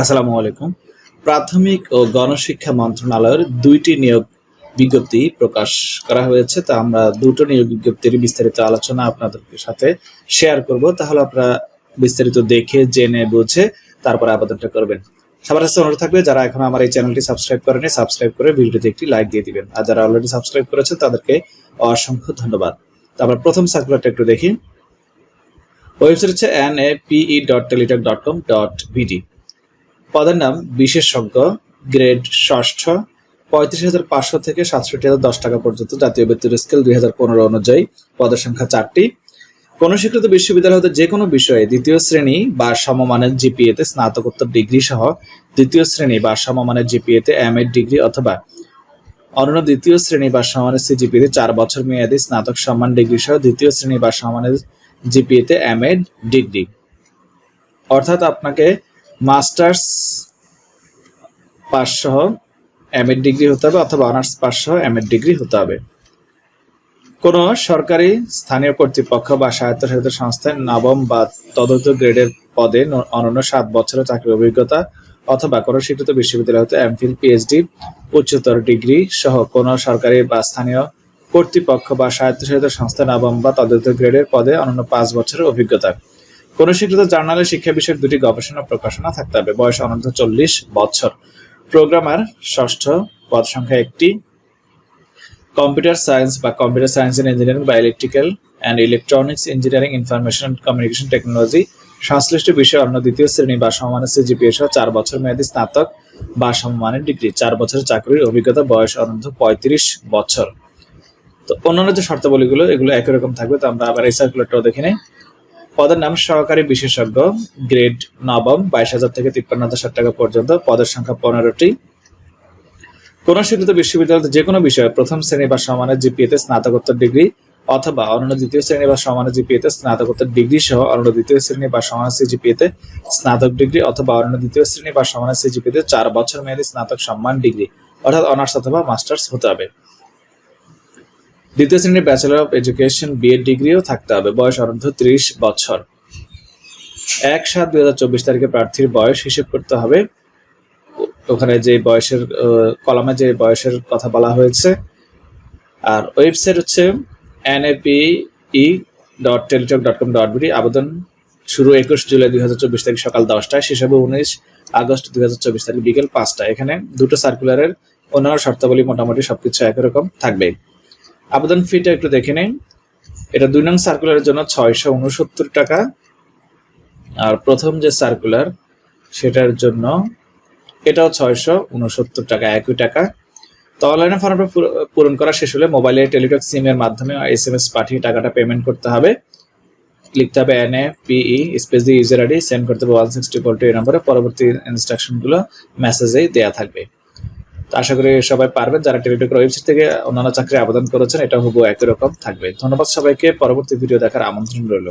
আসসালামু আলাইকুম। প্রাথমিক ও গণশিক্ষা মন্ত্রণালয়ের দুইটি নিয়োগ বিজ্ঞপ্তি প্রকাশ করা হয়েছে। তা আমরা দুটো নিয়োগ বিজ্ঞপ্তির বিস্তারিত আলোচনা আপনাদের সাথে শেয়ার করব। তাহলে আপনারা বিস্তারিত দেখে, জেনে, বুঝে তারপরে আবেদনটা করবেন। সবার কাছে অনুরোধ থাকবে, যারা এখন আমার এই চ্যানেলটি সাবস্ক্রাইব করেনি সাবস্ক্রাইব করে ভিডিওতে একটি লাইক দিয়ে দিবেন। আর যারা অলরেডি সাবস্ক্রাইব করেছেন তাদেরকে অসংখ্য ধন্যবাদ। তারপর প্রথম সার্কুলারটা একটু দেখি। ওয়েবসাইট হচ্ছে N A P E dot Teletalk dot com dot BD পদের নাম বিশেষজ্ঞ, গ্রেড ষষ্ঠ, পঁয়ত্রিশ হাজার পাঁচশো থেকে সাতষট্টি হাজার দশ টাকা পর্যন্ত জাতীয় বেতন স্কেল দুই হাজার পনেরো অনুযায়ী পদের সংখ্যা চারটি। কোন স্বীকৃত বিশ্ববিদ্যালয় হতে যে কোনো বিষয়ে দ্বিতীয় শ্রেণি বা সমমানের জিপিএতে স্নাতকোত্তর ডিগ্রি সহ দ্বিতীয় শ্রেণি বা সমমানের জিপিএতে এম এড ডিগ্রি অথবা অন্য দ্বিতীয় শ্রেণি বা সমানের সিজিপিএতে চার বছর মেয়াদী স্নাতক সম্মান ডিগ্রি সহ দ্বিতীয় শ্রেণি বা সমানের জিপিএতে এম এড ডিগ্রি। অর্থাৎ আপনাকে মাস্টার্স পাস সহ এম এড ডিগ্রি হতে হবে অথবা অনার্স পাস সহ এম এড ডিগ্রি হতে হবে। কোন সরকারি স্থানীয় কর্তৃপক্ষ বা স্বায়ত্তশাসিত সংস্থায় নবম বা তদন্ত গ্রেডের পদে অনন্য সাত বছরের চাকরির অভিজ্ঞতা অথবা কোন স্বীকৃত বিশ্ববিদ্যালয় হতে এমফিল পিএইচডি উচ্চতর ডিগ্রি সহ কোন সরকারি বা স্থানীয় কর্তৃপক্ষ বা স্বায়ত্তশাসিত সংস্থা নবম বা তদন্ত গ্রেডের পদে অনন্য পাঁচ বছরের অভিজ্ঞতা। কোন স্বীকৃত জার্নালে শিক্ষা বিষয়ক দুটি গবেষণা প্রকাশনা থাকতে হবে। বয়স অনন্ত চল্লিশ বছর। প্রোগ্রামার, ষষ্ঠ পদ সংখ্যা একটি। কম্পিউটার সায়েন্স বা কম্পিউটার সায়েন্স এন্ড ইঞ্জিনিয়ারিং বা electrical and electronics engineering information and communication technology. সংশ্লিষ্ট বিষয়ে অন্য দ্বিতীয় শ্রেণি বা সমমানের সিজিপিএ সহ চার বছর মেয়াদী স্নাতক বা সমমানের ডিগ্রি, চার বছরের চাকরির অভিজ্ঞতা, বয়স অনন্ত পঁয়ত্রিশ বছর। তো অন্যান্য যে শর্তাবলীগুলো, এগুলো একই রকম থাকবে। তো আমরা আবার এই সার্কুলেটটাও দেখে নিই। পদের নাম সহকারী বিশেষজ্ঞ, গ্রেড নবম, বাইশ হাজার থেকে তিপ্পান্ন হাজার টাকা পর্যন্ত, পদের সংখ্যা পনেরোটি। কোন স্বীকৃত বিশ্ববিদ্যালয়তে যে কোনো বিষয়ে প্রথম শ্রেণি বা সমানের জিপিএতে স্নাতকোত্তর ডিগ্রি অথবা অন্য দ্বিতীয় শ্রেণি বা সমানের জিপিএতে স্নাতকোত্তর ডিগ্রি সহ অন্য দ্বিতীয় শ্রেণি বা সমানের সিজিপিএতে স্নাতক ডিগ্রি অথবা অন্য দ্বিতীয় শ্রেণি বা সমানের সিজিপিএতে চার বছর মেয়াদী স্নাতক সম্মান ডিগ্রি, অর্থাৎ অনার্স অথবা মাস্টার্স হতে হবে। দ্বিতীয় শ্রেণির bachelor of education B Ed ডিগ্রিও থাকতে হবে। বয়স অনন্ত ত্রিশ বছর। এক সাত দুই হাজার চব্বিশ তারিখে প্রার্থীর বয়স হিসেব করতে হবে। ওখানে যে বয়সের কলামে যে বয়সের কথা বলা হয়েছে। আর ওয়েবসাইট হচ্ছে NAPE dot Teletalk dot com dot BD আবেদন শুরু একুশ জুলাই দুই হাজার চব্বিশ তারিখ সকাল দশটায়। শেষ হবে উনিশ আগস্ট দুই হাজার চব্বিশ তারিখ বিকেল পাঁচটায়। এখানে দুটো সার্কুলারের অন্যান্য শর্তাবলী মোটামুটি সবকিছু একই রকম থাকবে আবেদন ফিটা একটু দেখে নিন এটা দুই নং সার্কুলারের জন্য ছয়শো উনসত্তর টাকা। আর প্রথম যে সার্কুলার সেটার জন্য এটাও ছয়শো উনসত্তর টাকা, একই টাকা। তো অনলাইনে ফর্মটা পুর- পূরণ করা শেষ হলে মোবাইলে টেলিটক সিম এর মাধ্যমে এস এম এস পাঠিয়ে টাকাটা পেমেন্ট করতে হবে। লিখতে হবে N A P E space দিয়ে ইউজার আইডি সেন্ড করতে হবে ওয়ান সিক্সটি ফোর টু এই নম্বরে পরবর্তী ইনস্ট্রাকশনগুলো মেসেজেই দেওয়া থাকবে। আশা করি সবাই পারবেন যারা টেলিটকের ওয়েবসাইট থেকে অন্যান্য চাকরি আবেদন করেছেন এটা হুবু একই রকম থাকবে। ধন্যবাদ সবাইকে, পরবর্তী ভিডিও দেখার আমন্ত্রণ রইল।